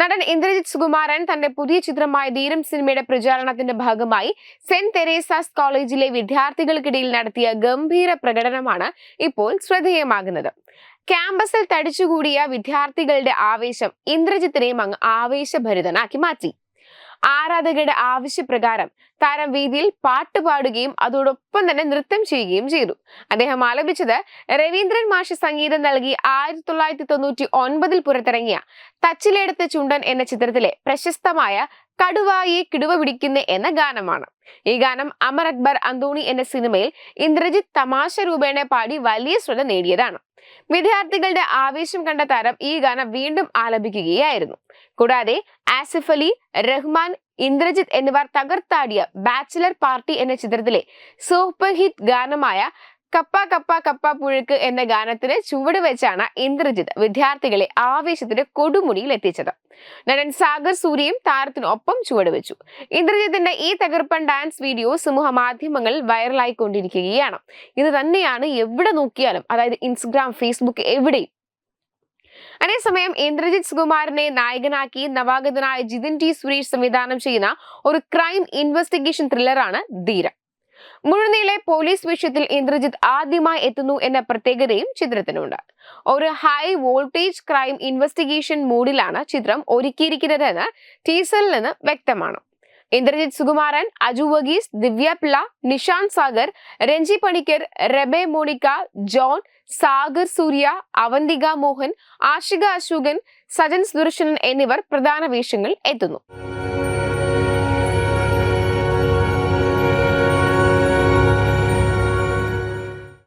നടൻ ഇന്ദ്രജിത് സുകുമാരൻ തന്റെ പുതിയ ചിത്രമായ ധീരം സിനിമയുടെ പ്രചാരണത്തിന്റെ ഭാഗമായി സെന്റ് തെരേസാസ് കോളേജിലെ വിദ്യാർത്ഥികൾക്കിടയിൽ നടത്തിയ ഗംഭീര പ്രകടനമാണ് ഇപ്പോൾ ശ്രദ്ധേയമാകുന്നത്. ക്യാമ്പസിൽ തടിച്ചുകൂടിയ വിദ്യാർത്ഥികളുടെ ആവേശം ഇന്ദ്രജിത്തിനെയും അങ്ങ് ആവേശഭരിതനാക്കി മാറ്റി. ആരാധകരുടെ ആവശ്യപ്രകാരം താരം വേദിയിൽ പാട്ട് പാടുകയും അതോടൊപ്പം തന്നെ നൃത്തം ചെയ്യുകയും ചെയ്തു. അദ്ദേഹം ആലപിച്ചത് രവീന്ദ്രൻ മാഷ് സംഗീതം നൽകി ആയിരത്തി തൊള്ളായിരത്തി തൊണ്ണൂറ്റി ഒൻപതിൽ പുറത്തിറങ്ങിയ തച്ചിലെടുത്ത ചുണ്ടൻ എന്ന ചിത്രത്തിലെ പ്രശസ്തമായ കടുവായി കിടുവ പിടിക്കുന്ന എന്ന ഗാനമാണ്. ഈ ഗാനം അമർ അക്ബർ അന്തോണി എന്ന സിനിമയിൽ ഇന്ദ്രജിത് തമാശ രൂപേണ പാടി വലിയ ശ്രദ്ധ നേടിയതാണ്. വിദ്യാർത്ഥികളുടെ ആവേശം കണ്ട താരം ഈ ഗാനം വീണ്ടും ആലപിക്കുകയായിരുന്നു. കൂടാതെ ആസിഫ് അലി റഹ്മാൻ ഇന്ദ്രജിത്ത് എന്നിവർ തകർത്താടിയ ബാച്ചിലർ പാർട്ടി എന്ന ചിത്രത്തിലെ സൂപ്പർ ഹിറ്റ് ഗാനമായ കപ്പ കപ്പ കപ്പ പുഴുക്ക് എന്ന ഗാനത്തിന് ചുവട് വെച്ചാണ് ഇന്ദ്രജിത് വിദ്യാർത്ഥികളെ ആവേശത്തിന്റെ കൊടുമുടിയിൽ എത്തിച്ചത്. നടൻ സാഗർ സൂര്യയും താരത്തിനൊപ്പം ചുവട് വെച്ചു. ഇന്ദ്രജിത്തിന്റെ ഈ തകർപ്പൻ ഡാൻസ് വീഡിയോ സമൂഹ മാധ്യമങ്ങളിൽ വൈറലായിക്കൊണ്ടിരിക്കുകയാണ്. ഇത് തന്നെയാണ് എവിടെ നോക്കിയാലും അതായത് ഇൻസ്റ്റഗ്രാം ഫേസ്ബുക്ക് എവിടെയും. അതേസമയം ഇന്ദ്രജിത് സുകുമാരനെ നായകനാക്കി നവാഗതനായ ജിതിൻ ടി സുരേഷ് സംവിധാനം ചെയ്യുന്ന ഒരു ക്രൈം ഇൻവെസ്റ്റിഗേഷൻ ത്രില്ലറാണ് ധീര മുഴുനീളെ പോലീസ് വിഷയത്തിൽ ഇന്ദ്രജിത്ത് ആദ്യമായി എത്തുന്നു എന്ന പ്രത്യേകതയും ചിത്രത്തിനുണ്ട്. ഒരു ഹൈ വോൾട്ടേജ് ക്രൈം ഇൻവെസ്റ്റിഗേഷൻ മൂഡിലാണ് ചിത്രം ഒരുക്കിയിരിക്കുന്നതെന്ന് ടീസറിൽ നിന്ന് വ്യക്തമാണ്. ഇന്ദ്രജിത് സുകുമാരൻ അജു വഗീസ് ദിവ്യ പിള്ള നിഷാന്ത് സാഗർ രഞ്ജി പണിക്കർ റെബെ മോണിക്ക ജോൺ സാഗർ സൂര്യ അവന്തിക മോഹൻ ആഷിക അശോകൻ സജൻ സുദർശനൻ എന്നിവർ പ്രധാന വേഷങ്ങൾ എത്തുന്നു.